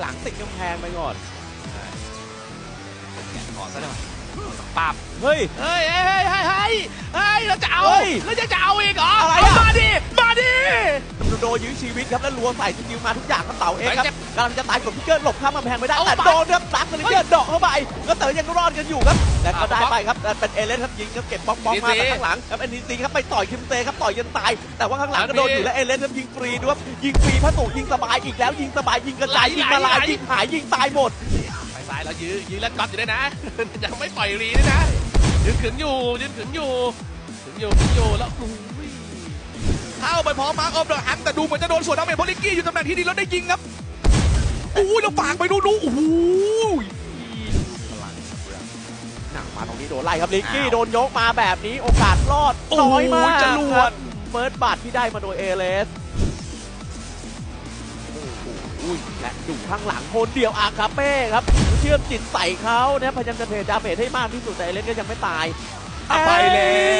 หลังติดกำแพงไปก่อนขอซะหน่อยปับเฮ้ย เฮ้ยเฮ้ยเฮ้ยเฮ้ยเฮ้ยเฮ้ยเราจะเอาเฮ้ยแล้วจะจะเอา ยื้อชีวิตครับแล้วรัวใส่สกิลมาทุกอย่างครับเต่าเองครับเฮ้ยเจ็บกำลังจะตายกดพิกเกอร์หลบข้ามกำแพงไม่ได้เอาแต่ไปโดนครับซักสลิเกอร์เดอกเข้าไปแล้วเต๋อยังรอดกันอยู่ครับและก็เอาได้บล็อกไปครับเป็นเอเลนครับยิงครับเก็บป๊อกป๊อกมา NDC จากข้างหลังครับเอ็นดีซีครับไปต่อยคิมเตครับต่อยยันตาย แต่ว่าข้างหลังก็โดนอยู่และเอเลนครับยิงฟรีด้วยครับยิงฟรีพระตุยิงสบายอีกแล้วยิงสบายยิงกระจายยิงละลายยิงหายยิงตายหมดไปซ้ายแล้วยื้อยื้อแล้วก๊อตอยู่ด้วยนะ ยังไม่ปล่อยรีด้วยนะยืนขึงอยู่ยืนขึงอยู่ขึงอยู่ขึงอยู่แล้วอุ้ยเข้าไปพร้อมมาร์คออฟเดอะฮันแต่ดูเหมือนจะโดนสวนดาเมจเพราะลิกกี้อยู่ตำแหน่งที่ดีแล้วได้ยิงครับโอ้ยแล้วฝากไปดูดูโอ้โหหนักมาตรงนี้โดนไล่ครับลิกกี้โดนยกมาแบบนี้โอกาสรอดน้อยมากโอ้โหจรวดเฟิร์สบัตที่ได้มาโดยเอเลสและอยู่ข้างหลังคนเดียวอาคาเป้ครับ เชื่อมจิตใส่เขานะพยายามจะเพจดาเมจให้มากที่สุดแต่เอเลสก็ยังไม่ตายอะไปแล้ว